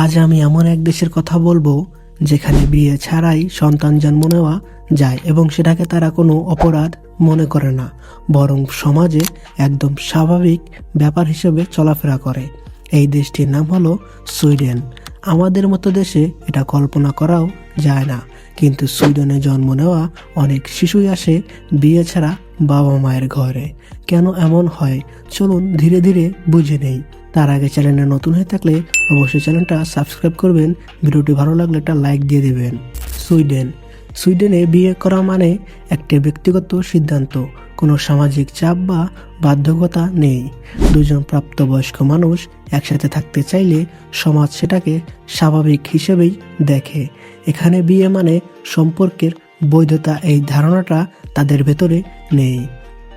আজ আমি এমন এক দেশের কথা বলব, যেখানে বিয়ে ছাড়াই সন্তান জন্ম নেওয়া যায় এবং সেটাকে তারা কোনো অপরাধ মনে করে না, বরং সমাজে একদম স্বাভাবিক ব্যাপার হিসেবে চলাফেরা করে। এই দেশটির নাম হলো সুইডেন। আমাদের মতো দেশে এটা কল্পনা করাও যায় না, কিন্তু সুইডেনে জন্ম নেওয়া অনেক শিশুই আসে বিয়ে ছাড়া বাবা মায়ের ঘরে। কেন এমন হয়? চলুন ধীরে ধীরে বুঝে নেই। তার আগে চ্যানেলে নতুন হয়ে থাকলে অবশ্যই চ্যানেলটা সাবস্ক্রাইব করবেন, ভিডিওটি ভালো লাগলে একটা লাইক দিয়ে দেবেন। সুইডেন। সুইডেনে বিয়ে করা মানে একটি ব্যক্তিগত সিদ্ধান্ত, কোনো সামাজিক চাপ বা বাধ্যকতা নেই। দুজন প্রাপ্তবয়স্ক মানুষ একসাথে থাকতে চাইলে সমাজ সেটাকে স্বাভাবিক হিসেবেই দেখে। এখানে বিয়ে মানে সম্পর্কের বৈধতা এই ধারণাটা তাদের ভেতরে নেই।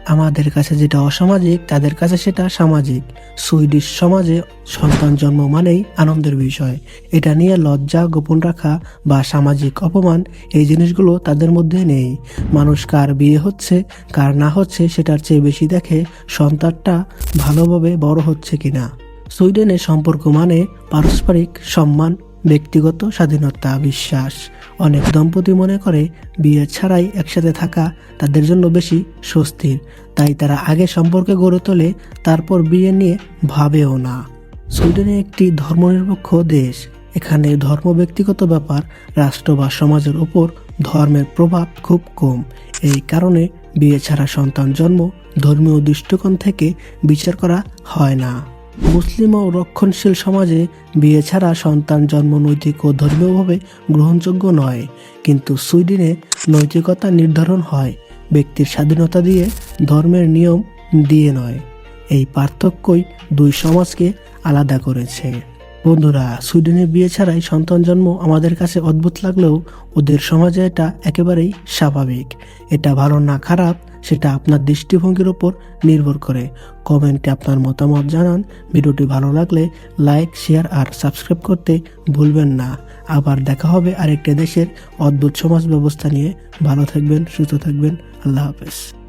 আমাদের কাছে যেটা অসামাজিক, তাদের কাছে সেটা সামাজিক। সুইডিশ সমাজে সন্তান জন্ম মানেই আনন্দের বিষয়। এটা নিয়ে লজ্জা, গোপন রাখা বা সামাজিক অপমান, এই জিনিসগুলো তাদের মধ্যে নেই। মানুষ কার বিয়ে হচ্ছে, কার না হচ্ছে, সেটার চেয়ে বেশি দেখে সন্তানটা ভালোভাবে বড় হচ্ছে কিনা। সুইডেনে সম্পর্ক মানে পারস্পরিক সম্মান ব্যক্তিগত স্বাধীনতা, বিশ্বাস। অনেক দম্পতি মনে করে বিয়ে ছাড়াই একসাথে থাকা তাদের জন্য বেশি স্বস্তির। তাই তারা আগে সম্পর্কে গড়ে তোলে, তারপর বিয়ে নিয়ে ভাবেও না। সুইডেনে একটি ধর্মনিরপেক্ষ দেশ। এখানে ধর্ম ব্যক্তিগত ব্যাপার, রাষ্ট্র বা সমাজের উপর ধর্মের প্রভাব খুব কম। এই কারণে বিয়ে ছাড়া সন্তান জন্ম ধর্মীয় দৃষ্টিকোণ থেকে বিচার করা হয় না। মুসলিম ও রক্ষণশীল সমাজে বিয়ে ছাড়া সন্তান জন্ম নৈতিক ও ধর্মীয়ভাবে গ্রহণযোগ্য নয়। কিন্তু সুইডেনে নৈতিকতা নির্ধারণ হয়, ব্যক্তির স্বাধীনতা দিয়ে, ধর্মের নিয়ম দিয়ে নয়। এই পার্থক্যই দুই সমাজকে আলাদা করেছে। বন্ধুরা, সুইডেনে বিয়ে ছাড়াই সন্তান জন্ম আমাদের কাছে অদ্ভুত লাগলেও ওদের সমাজে এটা একেবারেই স্বাভাবিক। এটা ভালো না খারাপ, সেটা আপনার দৃষ্টিভঙ্গির ওপর নির্ভর করে। কমেন্টে আপনার মতামত জানান। ভিডিওটি ভালো লাগলে লাইক, শেয়ার আর সাবস্ক্রাইব করতে ভুলবেন না। আবার দেখা হবে আরেকটা দেশের অদ্ভুত সমাজ ব্যবস্থা নিয়ে। ভালো থাকবেন, সুস্থ থাকবেন। আল্লাহ হাফেজ।